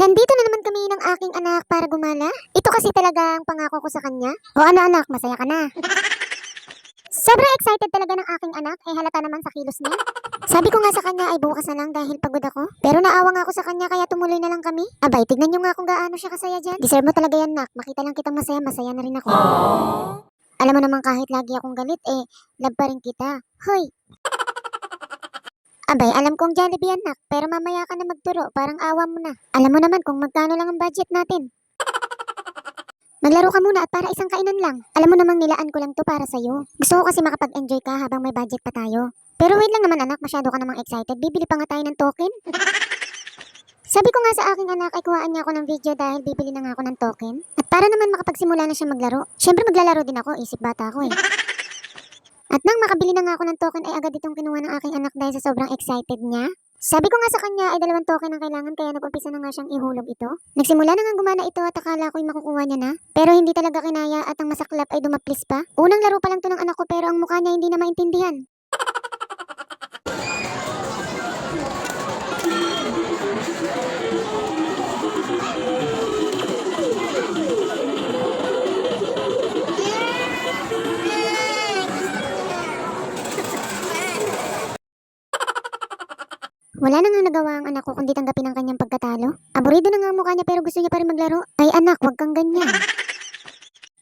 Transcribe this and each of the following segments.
Nandito na naman kami ng aking anak para gumala. Ito kasi talaga ang pangako ko sa kanya. O ano anak, masaya ka na. Sobrang excited talaga ng aking anak, eh halata naman sa kilos niya. Sabi ko nga sa kanya ay bukas na lang dahil pagod ako. Pero naawa nga ako sa kanya kaya tumuloy na lang kami. Abay, tignan nyo nga kung gaano siya kasaya dyan. Deserve mo talaga yan, nak. Makita lang kitang masaya, masaya na rin ako. Alam mo naman kahit lagi akong galit, eh, love pa rin kita. Hoy! Abay, alam kong Jollibee yan, nak. Pero mamaya ka na magturo, parang awa mo na. Alam mo naman kung magkano lang ang budget natin. Maglaro ka muna at para isang kainan lang. Alam mo namang nilaan ko lang to para sa'yo. Gusto ko kasi makapag-enjoy ka habang may budget pa tayo. Pero wait lang naman anak, masyado ka namang excited. Bibili pa nga tayo ng token. Sabi ko nga sa aking anak ay kuhaan niya ako ng video dahil bibili na nga ako ng token. At para naman makapagsimula na siya maglaro. Siyempre maglalaro din ako, isip bata ako eh. At nang makabili na nga ako ng token ay agad itong kinuha ng aking anak dahil sa sobrang excited niya. Sabi ko nga sa kanya ay dalawang token ang kailangan kaya nag-umpisa na nga siyang ihulog ito. Nagsimula na nga gumana ito at akala ko'y makukuha niya na. Pero hindi talaga kinaya at ang masaklap ay dumaplis pa. Unang laro pa lang to ng anak ko pero ang mukha niya hindi na maintindihan. Wala na nga nagawa ang anak ko kundi tanggapin ang kanyang pagkatalo. Aburido na nga ang mukha niya pero gusto niya pa rin maglaro. Ay anak, wag kang ganyan.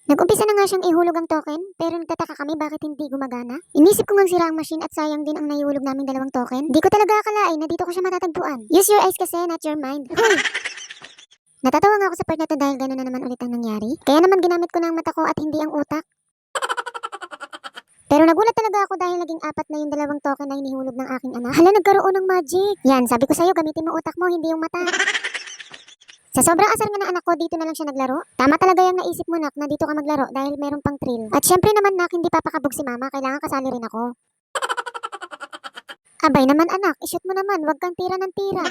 Nag-umpisa na nga siyang ihulog ang token, pero nagtataka kami bakit hindi gumagana. Inisip ko ngang sira ang machine at sayang din ang nahihulog naming dalawang token. Di ko talaga akalain na dito ko siya matatagpuan. Use your eyes kasi, not your mind. Hoy! Natatawa nga ako sa part na to dahil gano'n na naman ulit ang nangyari. Kaya naman ginamit ko na ang mata ko at hindi ang utak. Pero nagulat talaga ako dahil naging apat na yung dalawang token na hinihulog ng aking anak. Hala, nagkaroon ng magic. Yan, sabi ko sa'yo, gamitin mo utak mo, hindi yung mata. Sa sobrang asar nga ng anak ko, dito na lang siya naglaro. Tama talaga yung naisip mo, nak, na dito ka maglaro dahil meron pang thrill. At syempre naman, nak, hindi papakabog si mama. Kailangan kasali rin ako. Abay naman, anak, ishoot mo naman. Huwag kang tira ng tira.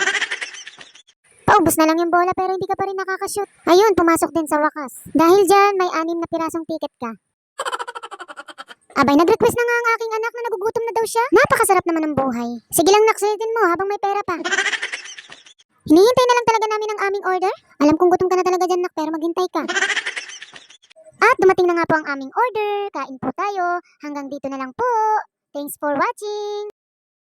Paubos na lang yung bola pero hindi ka pa rin nakakashoot. Ayun, pumasok din sa wakas. Dahil dyan, may anim na pirasong ticket ka. Abay, nag-request na nga ang aking anak na nagugutom na daw siya. Napakasarap naman ng buhay. Sige lang, nak, sulitin mo habang may pera pa. Hinihintay na lang talaga namin ang aming order. Alam kong gutom ka na talaga dyan, nak, pero maghintay ka. At dumating na nga po ang aming order. Kain po tayo. Hanggang dito na lang po. Thanks for watching.